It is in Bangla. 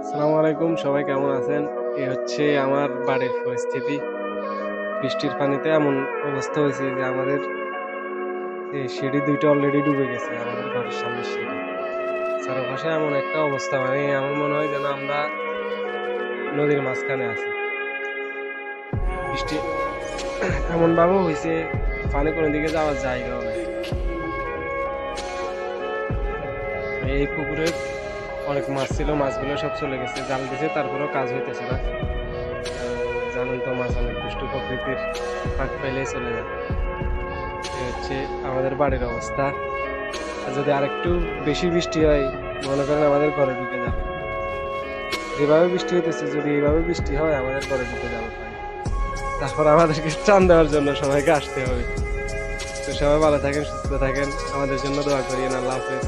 আসসালামু আলাইকুম, সবাই কেমন আছেন? এই হচ্ছে আমার বাড়ির পরিস্থিতি। বৃষ্টির পানিতে এমন অবস্থা হয়েছে যে আমাদের এই সিঁড়ি দুইটা অলরেডি ডুবে গেছে আমাদের ঘরের সামনের সিঁড়ি। চারপাশে এমন একটা অবস্থা মানে এমন মনে হয় যেন আমরা নদীর মাঝখানে আছি। বৃষ্টি এমন ভাবে হয়েছে, পানি কোনো দিকে যাওয়ার জায়গাও নেই। এই পুকুরে অনেক মাছ ছিল, মাছগুলো সব চলে গেছে, জাল দিছে, তারপরেও কাজ হইতেছে না। জানেন তো মাছ অনেক দুষ্ট প্রকৃতির, ফাঁক পাইলেই চলে যায়। হচ্ছে আমাদের বাড়ির অবস্থা। যদি আরেকটু বেশি বৃষ্টি হয়, মনে করেন আমাদের ঘরে ঢুকে যাবে। যেভাবে বৃষ্টি হইতেছে, যদি এইভাবে বৃষ্টি হয়, আমাদের ঘরে ঢুকে যাবে তারপর আমাদেরকে চান দেওয়ার জন্য সবাইকে আসতে হবে। তো সবাই ভালো থাকেন, সুস্থ থাকেন। আমাদের জন্য দোয়া করিয়েন, আল্লাহ হাফেজ।